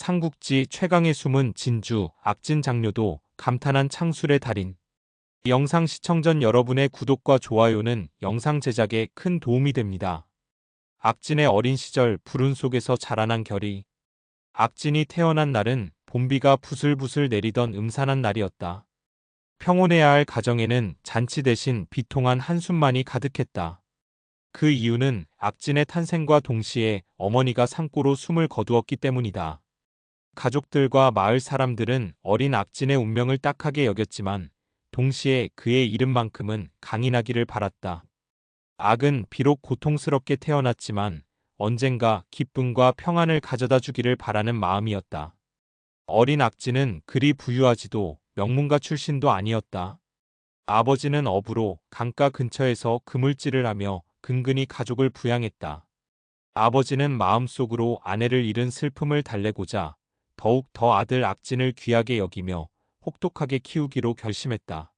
삼국지 최강의 숨은 진주, 악진 장료도 감탄한 창술의 달인. 영상 시청 전 여러분의 구독과 좋아요는 영상 제작에 큰 도움이 됩니다. 악진의 어린 시절 불운 속에서 자라난 결이. 악진이 태어난 날은 봄비가 부슬부슬 내리던 음산한 날이었다. 평온해야 할 가정에는 잔치 대신 비통한 한숨만이 가득했다. 그 이유는 악진의 탄생과 동시에 어머니가 산고로 숨을 거두었기 때문이다. 가족들과 마을 사람들은 어린 악진의 운명을 딱하게 여겼지만 동시에 그의 이름만큼은 강인하기를 바랐다. 악은 비록 고통스럽게 태어났지만 언젠가 기쁨과 평안을 가져다 주기를 바라는 마음이었다. 어린 악진은 그리 부유하지도 명문가 출신도 아니었다. 아버지는 어부로 강가 근처에서 그물질을 하며 근근히 가족을 부양했다. 아버지는 마음속으로 아내를 잃은 슬픔을 달래고자 더욱 더 아들 악진을 귀하게 여기며 혹독하게 키우기로 결심했다.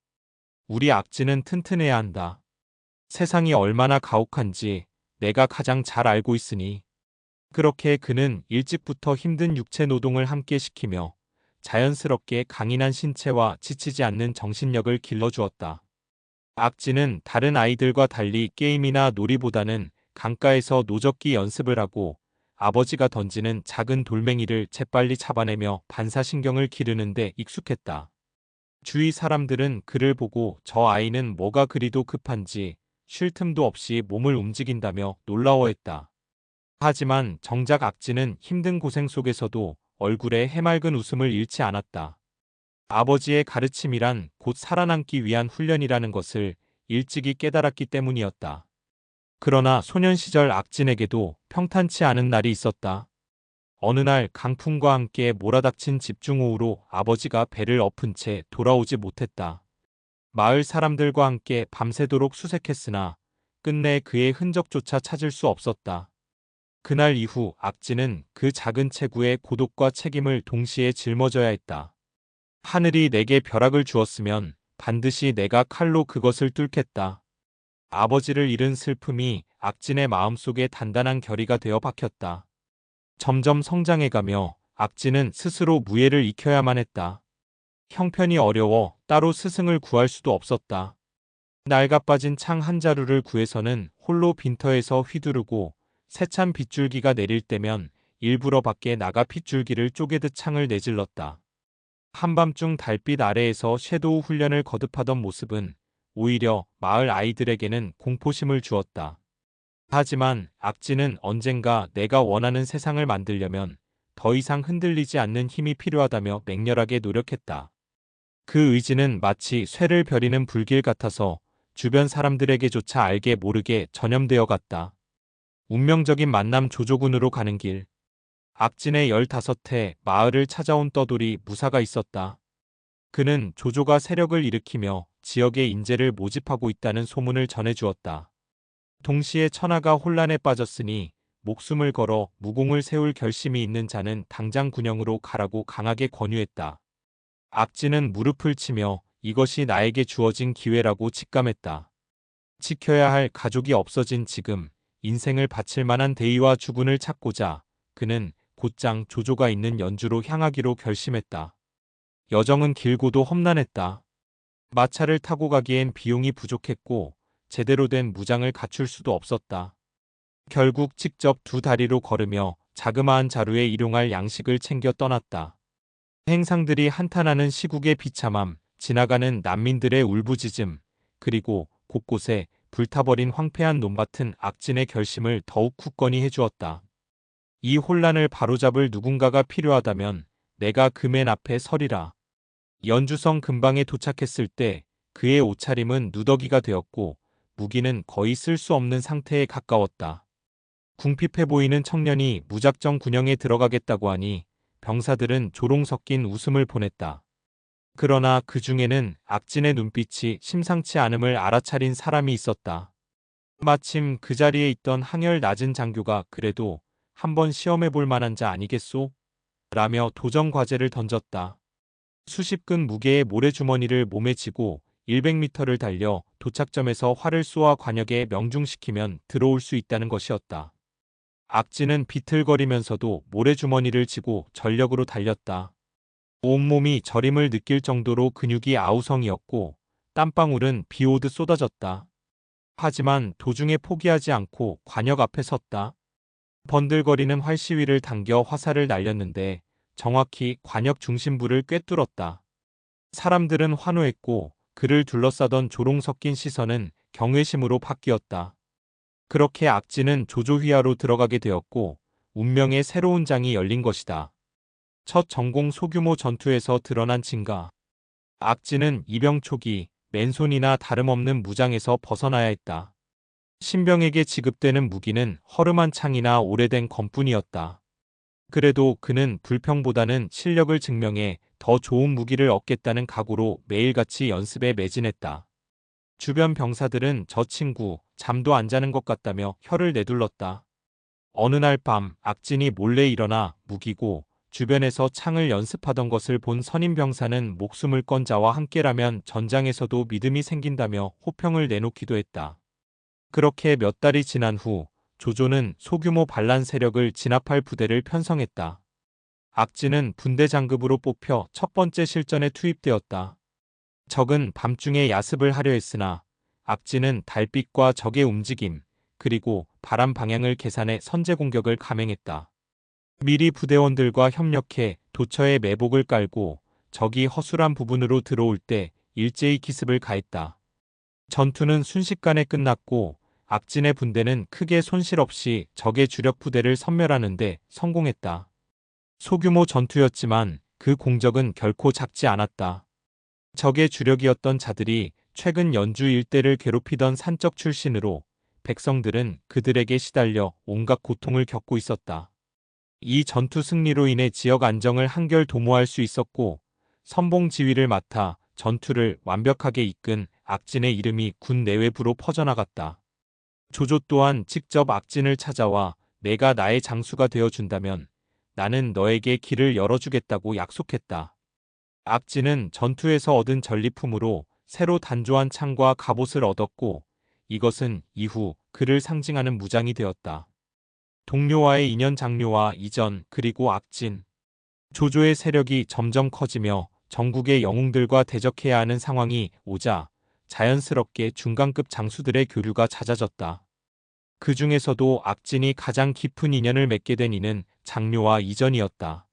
우리 악진은 튼튼해야 한다. 세상이 얼마나 가혹한지 내가 가장 잘 알고 있으니 그렇게 그는 일찍부터 힘든 육체 노동을 함께 시키며 자연스럽게 강인한 신체와 지치지 않는 정신력을 길러주었다. 악지는 다른 아이들과 달리 게임이나 놀이보다는 강가에서 노젓기 연습을 하고 아버지가 던지는 작은 돌멩이를 재빨리 잡아내며 반사신경을 기르는데 익숙했다. 주위 사람들은 그를 보고 저 아이는 뭐가 그리도 급한지 쉴 틈도 없이 몸을 움직인다며 놀라워했다. 하지만 정작 악지는 힘든 고생 속에서도 얼굴에 해맑은 웃음을 잃지 않았다. 아버지의 가르침이란 곧 살아남기 위한 훈련이라는 것을 일찍이 깨달았기 때문이었다. 그러나 소년 시절 악진에게도 평탄치 않은 날이 있었다. 어느 날 강풍과 함께 몰아닥친 집중호우로 아버지가 배를 엎은 채 돌아오지 못했다. 마을 사람들과 함께 밤새도록 수색했으나 끝내 그의 흔적조차 찾을 수 없었다. 그날 이후 악지는 그 작은 체구의 고독과 책임을 동시에 짊어져야 했다. 하늘이 내게 벼락을 주었으면 반드시 내가 칼로 그것을 뚫겠다. 아버지를 잃은 슬픔이 악진의 마음속에 단단한 결의가 되어 박혔다. 점점 성장해가며 악진은 스스로 무예를 익혀야만 했다. 형편이 어려워 따로 스승을 구할 수도 없었다. 낡아빠진 창 한 자루를 구해서는 홀로 빈터에서 휘두르고 세찬 빗줄기가 내릴 때면 일부러 밖에 나가 핏줄기를 쪼개듯 창을 내질렀다. 한밤중 달빛 아래에서 섀도우 훈련을 거듭하던 모습은 오히려 마을 아이들에게는 공포심을 주었다. 하지만 악지는 언젠가 내가 원하는 세상을 만들려면 더 이상 흔들리지 않는 힘이 필요하다며 맹렬하게 노력했다. 그 의지는 마치 쇠를 벼리는 불길 같아서 주변 사람들에게조차 알게 모르게 전염되어 갔다. 운명적인 만남 조조군으로 가는 길. 악진의 15해 마을을 찾아온 떠돌이 무사가 있었다. 그는 조조가 세력을 일으키며 지역의 인재를 모집하고 있다는 소문을 전해주었다. 동시에 천하가 혼란에 빠졌으니 목숨을 걸어 무공을 세울 결심이 있는 자는 당장 군영으로 가라고 강하게 권유했다. 악진은 무릎을 치며 이것이 나에게 주어진 기회라고 직감했다. 지켜야 할 가족이 없어진 지금 인생을 바칠 만한 대의와 주군을 찾고자 그는 곧장 조조가 있는 연주로 향하기로 결심했다. 여정은 길고도 험난했다. 마차를 타고 가기엔 비용이 부족했고 제대로 된 무장을 갖출 수도 없었다. 결국 직접 두 다리로 걸으며 자그마한 자루에 일용할 양식을 챙겨 떠났다. 행상들이 한탄하는 시국의 비참함, 지나가는 난민들의 울부짖음, 그리고 곳곳에 불타버린 황폐한 논밭은 악진의 결심을 더욱 굳건히 해주었다. 이 혼란을 바로잡을 누군가가 필요하다면 내가 그맨 앞에 서리라. 연주성 근방에 도착했을 때 그의 옷차림은 누더기가 되었고 무기는 거의 쓸 수 없는 상태에 가까웠다. 궁핍해 보이는 청년이 무작정 군영에 들어가겠다고 하니 병사들은 조롱 섞인 웃음을 보냈다. 그러나 그 중에는 악진의 눈빛이 심상치 않음을 알아차린 사람이 있었다. 마침 그 자리에 있던 항열 낮은 장교가 그래도 한번 시험해 볼 만한 자 아니겠소? 라며 도전 과제를 던졌다. 수십 근 무게의 모래주머니를 몸에 지고 100m를 달려 도착점에서 활을 쏘아 관역에 명중시키면 들어올 수 있다는 것이었다. 악진은 비틀거리면서도 모래주머니를 쥐고 전력으로 달렸다. 온몸이 저림을 느낄 정도로 근육이 아우성이었고 땀방울은 비오듯 쏟아졌다. 하지만 도중에 포기하지 않고 관역 앞에 섰다. 번들거리는 활시위를 당겨 화살을 날렸는데 정확히 관역 중심부를 꿰뚫었다. 사람들은 환호했고 그를 둘러싸던 조롱 섞인 시선은 경외심으로 바뀌었다. 그렇게 악진은 조조휘하로 들어가게 되었고 운명의 새로운 장이 열린 것이다. 첫 전공 소규모 전투에서 드러난 진가. 악진은 이병 초기 맨손이나 다름없는 무장에서 벗어나야 했다. 신병에게 지급되는 무기는 허름한 창이나 오래된 검뿐이었다. 그래도 그는 불평보다는 실력을 증명해 더 좋은 무기를 얻겠다는 각오로 매일같이 연습에 매진했다. 주변 병사들은 저 친구 잠도 안 자는 것 같다며 혀를 내둘렀다. 어느 날 밤 악진이 몰래 일어나 무기고 주변에서 창을 연습하던 것을 본 선임 병사는 목숨을 건 자와 함께라면 전장에서도 믿음이 생긴다며 호평을 내놓기도 했다. 그렇게 몇 달이 지난 후 조조는 소규모 반란 세력을 진압할 부대를 편성했다. 악진은 분대 장급으로 뽑혀 첫 번째 실전에 투입되었다. 적은 밤중에 야습을 하려 했으나 악진은 달빛과 적의 움직임 그리고 바람 방향을 계산해 선제 공격을 감행했다. 미리 부대원들과 협력해 도처에 매복을 깔고 적이 허술한 부분으로 들어올 때 일제히 기습을 가했다. 전투는 순식간에 끝났고 악진의 분대는 크게 손실 없이 적의 주력 부대를 섬멸하는 데 성공했다. 소규모 전투였지만 그 공적은 결코 작지 않았다. 적의 주력이었던 자들이 최근 연주 일대를 괴롭히던 산적 출신으로 백성들은 그들에게 시달려 온갖 고통을 겪고 있었다. 이 전투 승리로 인해 지역 안정을 한결 도모할 수 있었고 선봉 지휘를 맡아 전투를 완벽하게 이끈 악진의 이름이 군 내외부로 퍼져나갔다. 조조 또한 직접 악진을 찾아와 내가 나의 장수가 되어준다면 나는 너에게 길을 열어주겠다고 약속했다. 악진은 전투에서 얻은 전리품으로 새로 단조한 창과 갑옷을 얻었고 이것은 이후 그를 상징하는 무장이 되었다. 동료와의 인연 장료와 이전 그리고 악진 조조의 세력이 점점 커지며 전국의 영웅들과 대적해야 하는 상황이 오자 자연스럽게 중간급 장수들의 교류가 잦아졌다. 그 중에서도 악진이 가장 깊은 인연을 맺게 된 이는 장료와 이전이었다.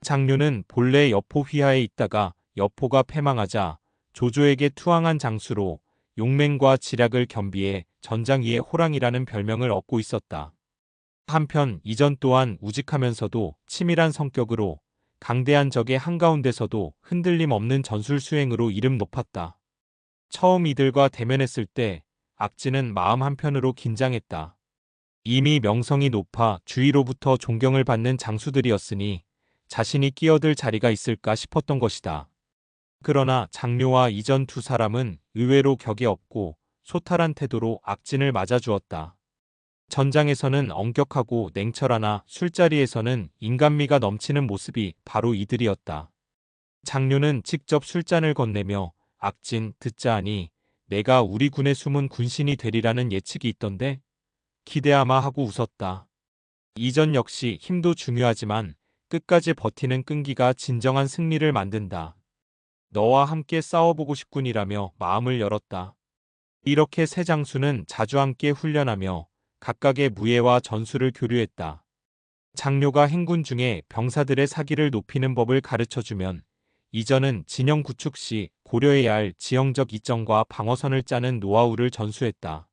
장료는 본래 여포 휘하에 있다가 여포가 패망하자 조조에게 투항한 장수로 용맹과 지략을 겸비해 전장 위의 호랑이라는 별명을 얻고 있었다. 한편 이전 또한 우직하면서도 치밀한 성격으로 강대한 적의 한가운데서도 흔들림 없는 전술 수행으로 이름 높았다. 처음 이들과 대면했을 때 악진은 마음 한편으로 긴장했다. 이미 명성이 높아 주위로부터 존경을 받는 장수들이었으니 자신이 끼어들 자리가 있을까 싶었던 것이다. 그러나 장료와 이전 두 사람은 의외로 격이 없고 소탈한 태도로 악진을 맞아주었다. 전장에서는 엄격하고 냉철하나 술자리에서는 인간미가 넘치는 모습이 바로 이들이었다. 장료는 직접 술잔을 건네며 악진 듣자 하니 내가 우리 군의 숨은 군신이 되리라는 예측이 있던데 기대하마 하고 웃었다. 이전 역시 힘도 중요하지만 끝까지 버티는 끈기가 진정한 승리를 만든다. 너와 함께 싸워보고 싶군이라며 마음을 열었다. 이렇게 세 장수는 자주 함께 훈련하며 각각의 무예와 전술을 교류했다. 장료가 행군 중에 병사들의 사기를 높이는 법을 가르쳐주면 이전은 진영 구축 시 고려해야 할 지형적 이점과 방어선을 짜는 노하우를 전수했다.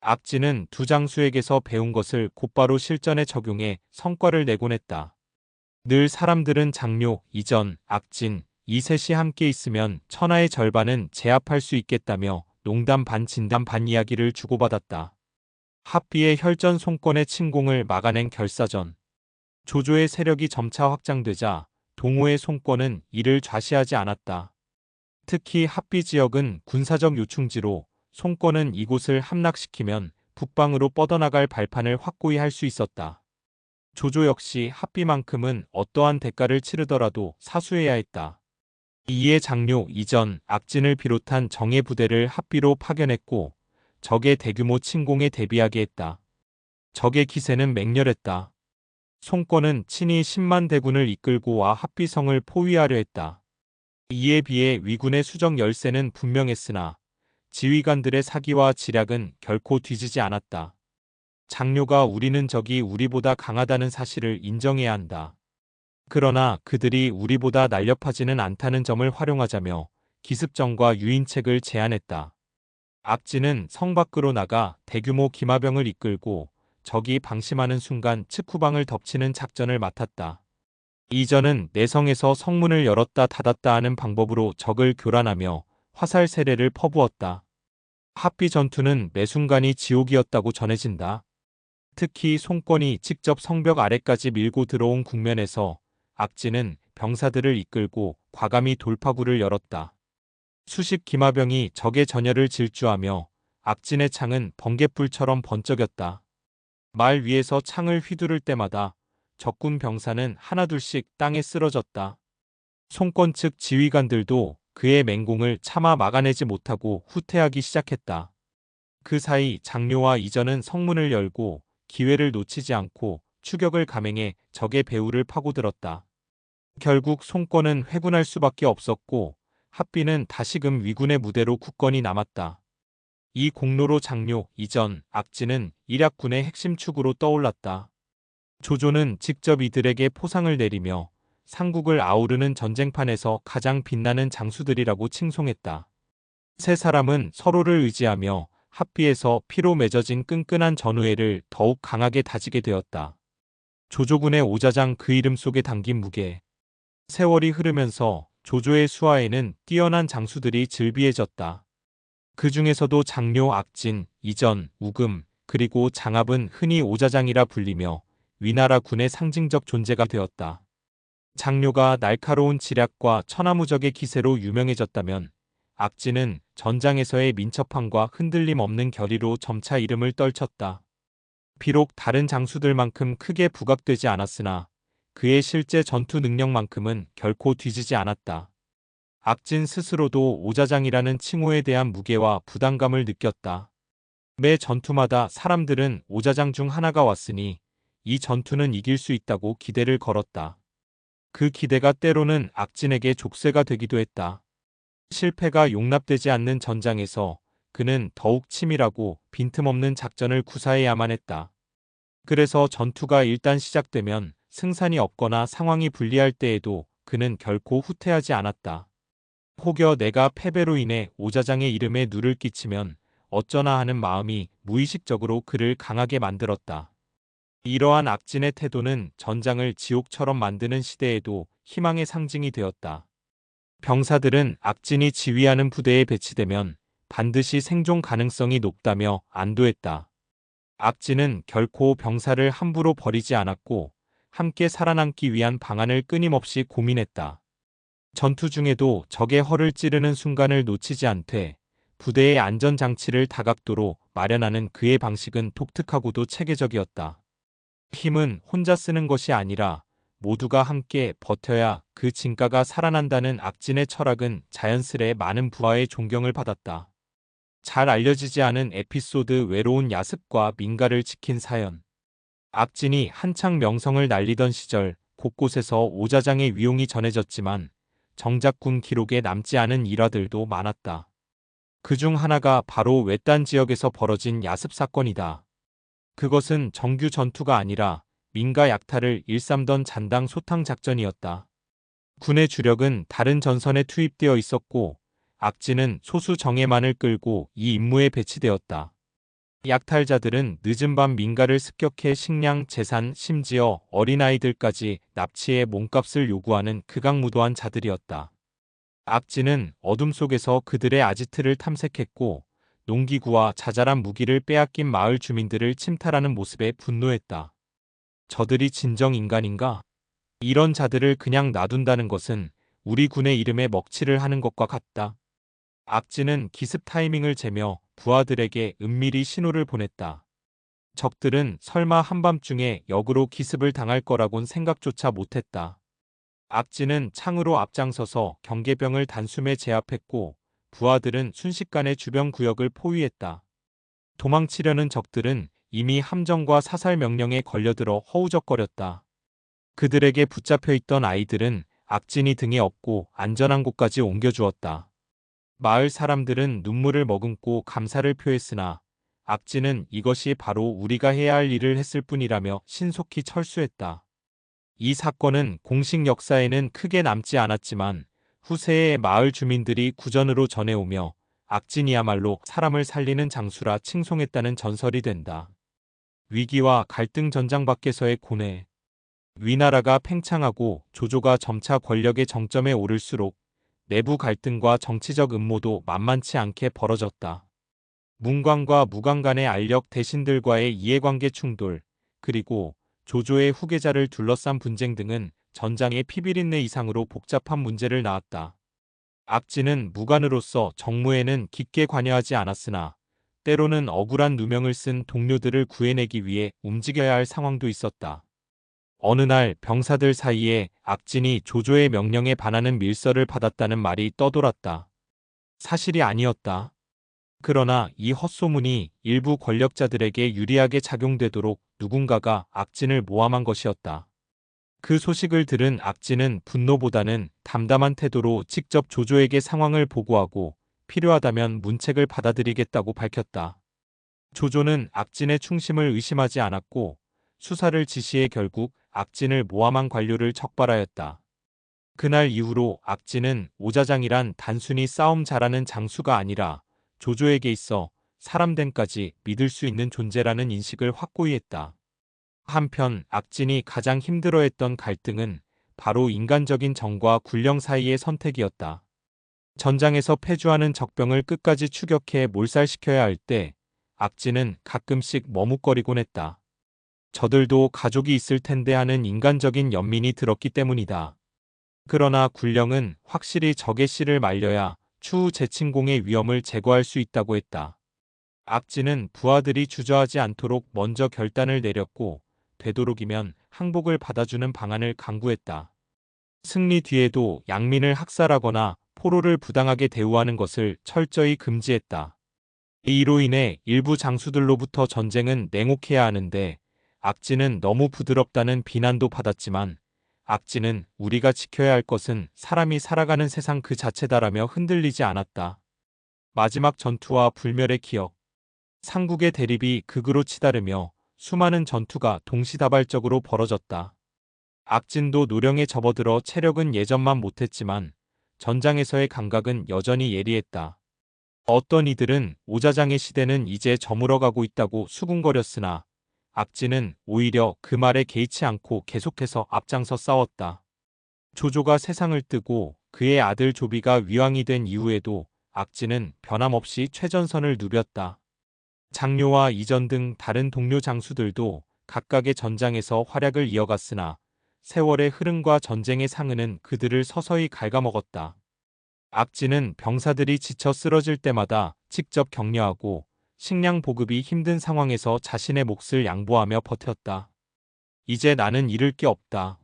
악진은 두 장수에게서 배운 것을 곧바로 실전에 적용해 성과를 내곤 했다. 늘 사람들은 장료, 이전, 악진, 이 셋이 함께 있으면 천하의 절반은 제압할 수 있겠다며 농담 반 진담 반 이야기를 주고받았다. 합비의 혈전 송권의 침공을 막아낸 결사전. 조조의 세력이 점차 확장되자 동호의 송권은 이를 좌시하지 않았다. 특히 합비 지역은 군사적 요충지로 송권은 이곳을 함락시키면 북방으로 뻗어나갈 발판을 확고히 할 수 있었다. 조조 역시 합비만큼은 어떠한 대가를 치르더라도 사수해야 했다. 이에 장료 이전 악진을 비롯한 정예 부대를 합비로 파견했고 적의 대규모 침공에 대비하게 했다. 적의 기세는 맹렬했다. 송권은 친히 10만 대군을 이끌고 와 합비성을 포위하려 했다. 이에 비해 위군의 수정 열세는 분명했으나 지휘관들의 사기와 지략은 결코 뒤지지 않았다. 장료가 우리는 적이 우리보다 강하다는 사실을 인정해야 한다. 그러나 그들이 우리보다 날렵하지는 않다는 점을 활용하자며 기습정과 유인책을 제안했다. 악진은 성 밖으로 나가 대규모 기마병을 이끌고 적이 방심하는 순간 측후방을 덮치는 작전을 맡았다. 이전은 내성에서 성문을 열었다 닫았다 하는 방법으로 적을 교란하며 화살 세례를 퍼부었다. 합비 전투는 매 순간이 지옥이었다고 전해진다. 특히 송권이 직접 성벽 아래까지 밀고 들어온 국면에서 악진은 병사들을 이끌고 과감히 돌파구를 열었다. 수십 기마병이 적의 전열을 질주하며 악진의 창은 번갯불처럼 번쩍였다. 말 위에서 창을 휘두를 때마다 적군 병사는 하나둘씩 땅에 쓰러졌다. 송권 측 지휘관들도 그의 맹공을 차마 막아내지 못하고 후퇴하기 시작했다. 그 사이 장료와 이전은 성문을 열고 기회를 놓치지 않고 추격을 감행해 적의 배후를 파고들었다. 결국 송권은 회군할 수밖에 없었고 합비는 다시금 위군의 무대로 굳건히 남았다. 이 공로로 장료, 이전, 악진은 일약군의 핵심 축으로 떠올랐다. 조조는 직접 이들에게 포상을 내리며 삼국을 아우르는 전쟁판에서 가장 빛나는 장수들이라고 칭송했다. 세 사람은 서로를 의지하며 합비에서 피로 맺어진 끈끈한 전우회를 더욱 강하게 다지게 되었다. 조조군의 오자장 그 이름 속에 담긴 무게. 세월이 흐르면서 조조의 수하에는 뛰어난 장수들이 즐비해졌다. 그 중에서도 장료 악진, 이전, 우금, 그리고 장압은 흔히 오자장이라 불리며 위나라 군의 상징적 존재가 되었다. 장료가 날카로운 지략과 천하무적의 기세로 유명해졌다면 악진은 전장에서의 민첩함과 흔들림 없는 결의로 점차 이름을 떨쳤다. 비록 다른 장수들만큼 크게 부각되지 않았으나 그의 실제 전투 능력만큼은 결코 뒤지지 않았다. 악진 스스로도 오자장이라는 칭호에 대한 무게와 부담감을 느꼈다. 매 전투마다 사람들은 오자장 중 하나가 왔으니 이 전투는 이길 수 있다고 기대를 걸었다. 그 기대가 때로는 악진에게 족쇄가 되기도 했다. 실패가 용납되지 않는 전장에서 그는 더욱 치밀하고 빈틈없는 작전을 구사해야만 했다. 그래서 전투가 일단 시작되면 승산이 없거나 상황이 불리할 때에도 그는 결코 후퇴하지 않았다. 혹여 내가 패배로 인해 오자장의 이름에 누를 끼치면 어쩌나 하는 마음이 무의식적으로 그를 강하게 만들었다. 이러한 악진의 태도는 전장을 지옥처럼 만드는 시대에도 희망의 상징이 되었다. 병사들은 악진이 지휘하는 부대에 배치되면 반드시 생존 가능성이 높다며 안도했다. 악진은 결코 병사를 함부로 버리지 않았고 함께 살아남기 위한 방안을 끊임없이 고민했다. 전투 중에도 적의 허를 찌르는 순간을 놓치지 않되 부대의 안전장치를 다각도로 마련하는 그의 방식은 독특하고도 체계적이었다. 힘은 혼자 쓰는 것이 아니라 모두가 함께 버텨야 그 진가가 살아난다는 악진의 철학은 자연스레 많은 부하의 존경을 받았다. 잘 알려지지 않은 에피소드 외로운 야습과 민가를 지킨 사연. 악진이 한창 명성을 날리던 시절 곳곳에서 오자장의 위용이 전해졌지만 정작 군 기록에 남지 않은 일화들도 많았다. 그 중 하나가 바로 외딴 지역에서 벌어진 야습 사건이다. 그것은 정규 전투가 아니라 민가 약탈을 일삼던 잔당 소탕 작전이었다. 군의 주력은 다른 전선에 투입되어 있었고 악진은 소수 정예만을 끌고 이 임무에 배치되었다. 약탈자들은 늦은 밤 민가를 습격해 식량, 재산, 심지어 어린아이들까지 납치해 몸값을 요구하는 극악무도한 자들이었다. 악진은 어둠 속에서 그들의 아지트를 탐색했고 농기구와 자잘한 무기를 빼앗긴 마을 주민들을 침탈하는 모습에 분노했다. 저들이 진정 인간인가? 이런 자들을 그냥 놔둔다는 것은 우리 군의 이름에 먹칠을 하는 것과 같다. 악진은 기습 타이밍을 재며 부하들에게 은밀히 신호를 보냈다. 적들은 설마 한밤중에 역으로 기습을 당할 거라곤 생각조차 못했다. 악진은 창으로 앞장서서 경계병을 단숨에 제압했고 부하들은 순식간에 주변 구역을 포위했다. 도망치려는 적들은 이미 함정과 사살 명령에 걸려들어 허우적거렸다. 그들에게 붙잡혀 있던 아이들은 악진이 등에 업고 안전한 곳까지 옮겨주었다. 마을 사람들은 눈물을 머금고 감사를 표했으나 악진은 이것이 바로 우리가 해야 할 일을 했을 뿐이라며 신속히 철수했다. 이 사건은 공식 역사에는 크게 남지 않았지만 후세에 마을 주민들이 구전으로 전해오며 악진이야말로 사람을 살리는 장수라 칭송했다는 전설이 된다. 위기와 갈등 전장 밖에서의 고뇌. 위나라가 팽창하고 조조가 점차 권력의 정점에 오를수록 내부 갈등과 정치적 음모도 만만치 않게 벌어졌다. 문광과 무광 간의 알력 대신들과의 이해관계 충돌, 그리고 조조의 후계자를 둘러싼 분쟁 등은 전장의 피비린내 이상으로 복잡한 문제를 낳았다. 악진은 무관으로서 정무에는 깊게 관여하지 않았으나 때로는 억울한 누명을 쓴 동료들을 구해내기 위해 움직여야 할 상황도 있었다. 어느 날 병사들 사이에 악진이 조조의 명령에 반하는 밀서를 받았다는 말이 떠돌았다. 사실이 아니었다. 그러나 이 헛소문이 일부 권력자들에게 유리하게 작용되도록 누군가가 악진을 모함한 것이었다. 그 소식을 들은 악진은 분노보다는 담담한 태도로 직접 조조에게 상황을 보고하고 필요하다면 문책을 받아들이겠다고 밝혔다. 조조는 악진의 충심을 의심하지 않았고 수사를 지시해 결국 악진을 모함한 관료를 적발하였다. 그날 이후로 악진은 오자장이란 단순히 싸움 잘하는 장수가 아니라 조조에게 있어 사람됨까지 믿을 수 있는 존재라는 인식을 확고히 했다. 한편 악진이 가장 힘들어했던 갈등은 바로 인간적인 정과 군령 사이의 선택이었다. 전장에서 패주하는 적병을 끝까지 추격해 몰살시켜야 할 때 악진은 가끔씩 머뭇거리곤 했다. 저들도 가족이 있을 텐데 하는 인간적인 연민이 들었기 때문이다. 그러나 군령은 확실히 적의 씨를 말려야 추후 재침공의 위험을 제거할 수 있다고 했다. 악진은 부하들이 주저하지 않도록 먼저 결단을 내렸고 되도록이면 항복을 받아주는 방안을 강구했다. 승리 뒤에도 양민을 학살하거나 포로를 부당하게 대우하는 것을 철저히 금지했다. 이로 인해 일부 장수들로부터 전쟁은 냉혹해야 하는데 악진은 너무 부드럽다는 비난도 받았지만 악진은 우리가 지켜야 할 것은 사람이 살아가는 세상 그 자체다라며 흔들리지 않았다. 마지막 전투와 불멸의 기억. 삼국의 대립이 극으로 치달으며 수많은 전투가 동시다발적으로 벌어졌다. 악진도 노령에 접어들어 체력은 예전만 못했지만 전장에서의 감각은 여전히 예리했다. 어떤 이들은 오자장의 시대는 이제 저물어가고 있다고 수군거렸으나 악진은 오히려 그 말에 개의치 않고 계속해서 앞장서 싸웠다. 조조가 세상을 뜨고 그의 아들 조비가 위왕이 된 이후에도 악진은 변함없이 최전선을 누볐다. 장료와 이전 등 다른 동료 장수들도 각각의 전장에서 활약을 이어갔으나 세월의 흐름과 전쟁의 상흔은 그들을 서서히 갉아먹었다. 악진은 병사들이 지쳐 쓰러질 때마다 직접 격려하고 식량 보급이 힘든 상황에서 자신의 몫을 양보하며 버텼다. 이제 나는 잃을 게 없다.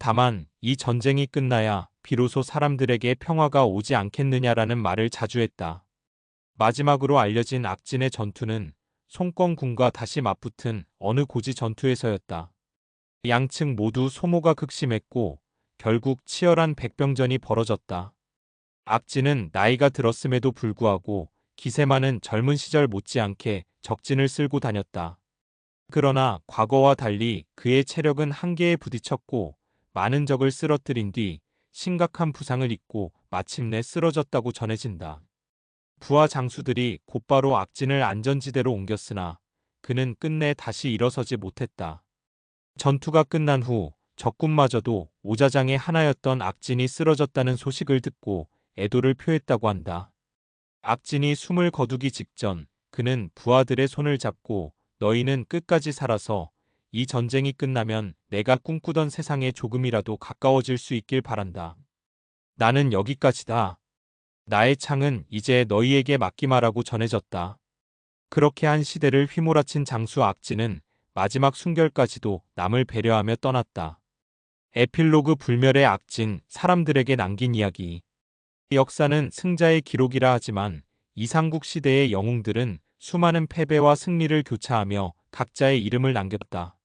다만 이 전쟁이 끝나야 비로소 사람들에게 평화가 오지 않겠느냐라는 말을 자주 했다. 마지막으로 알려진 악진의 전투는 송권군과 다시 맞붙은 어느 고지 전투에서였다. 양측 모두 소모가 극심했고 결국 치열한 백병전이 벌어졌다. 악진은 나이가 들었음에도 불구하고 기세만은 젊은 시절 못지않게 적진을 쓸고 다녔다. 그러나 과거와 달리 그의 체력은 한계에 부딪혔고 많은 적을 쓰러뜨린 뒤 심각한 부상을 입고 마침내 쓰러졌다고 전해진다. 부하 장수들이 곧바로 악진을 안전지대로 옮겼으나 그는 끝내 다시 일어서지 못했다. 전투가 끝난 후 적군마저도 오자장의 하나였던 악진이 쓰러졌다는 소식을 듣고 애도를 표했다고 한다. 악진이 숨을 거두기 직전 그는 부하들의 손을 잡고 너희는 끝까지 살아서 이 전쟁이 끝나면 내가 꿈꾸던 세상에 조금이라도 가까워질 수 있길 바란다. 나는 여기까지다. 나의 창은 이제 너희에게 맡기마라고 전해졌다. 그렇게 한 시대를 휘몰아친 장수 악진은 마지막 순결까지도 남을 배려하며 떠났다. 에필로그 불멸의 악진, 사람들에게 남긴 이야기. 역사는 승자의 기록이라 하지만 이상국 시대의 영웅들은 수많은 패배와 승리를 교차하며 각자의 이름을 남겼다.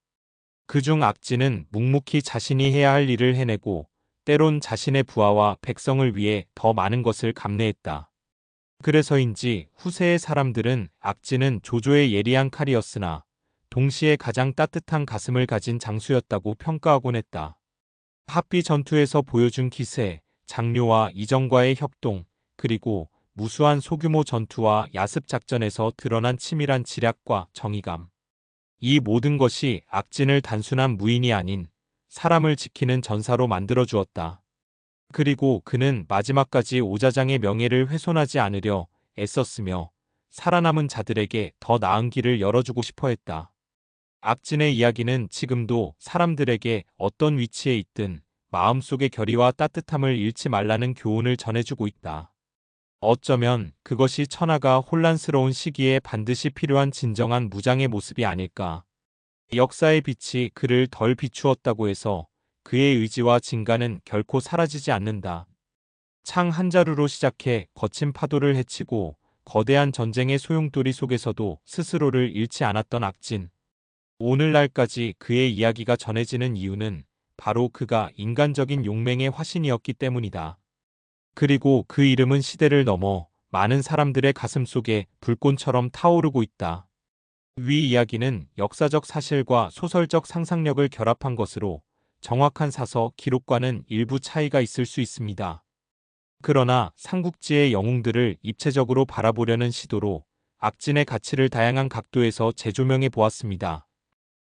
그중 악진은 묵묵히 자신이 해야 할 일을 해내고 때론 자신의 부하와 백성을 위해 더 많은 것을 감내했다. 그래서인지 후세의 사람들은 악진은 조조의 예리한 칼이었으나 동시에 가장 따뜻한 가슴을 가진 장수였다고 평가하곤 했다. 합비 전투에서 보여준 기세, 장료와 이정과의 협동, 그리고 무수한 소규모 전투와 야습 작전에서 드러난 치밀한 지략과 정의감. 이 모든 것이 악진을 단순한 무인이 아닌 사람을 지키는 전사로 만들어 주었다. 그리고 그는 마지막까지 오자장의 명예를 훼손하지 않으려 애썼으며 살아남은 자들에게 더 나은 길을 열어주고 싶어 했다. 악진의 이야기는 지금도 사람들에게 어떤 위치에 있든 마음속의 결의와 따뜻함을 잃지 말라는 교훈을 전해주고 있다. 어쩌면 그것이 천하가 혼란스러운 시기에 반드시 필요한 진정한 무장의 모습이 아닐까. 역사의 빛이 그를 덜 비추었다고 해서 그의 의지와 진가는 결코 사라지지 않는다. 창 한 자루로 시작해 거친 파도를 헤치고 거대한 전쟁의 소용돌이 속에서도 스스로를 잃지 않았던 악진. 오늘날까지 그의 이야기가 전해지는 이유는 바로 그가 인간적인 용맹의 화신이었기 때문이다. 그리고 그 이름은 시대를 넘어 많은 사람들의 가슴 속에 불꽃처럼 타오르고 있다. 위 이야기는 역사적 사실과 소설적 상상력을 결합한 것으로 정확한 사서 기록과는 일부 차이가 있을 수 있습니다. 그러나 삼국지의 영웅들을 입체적으로 바라보려는 시도로 악진의 가치를 다양한 각도에서 재조명해 보았습니다.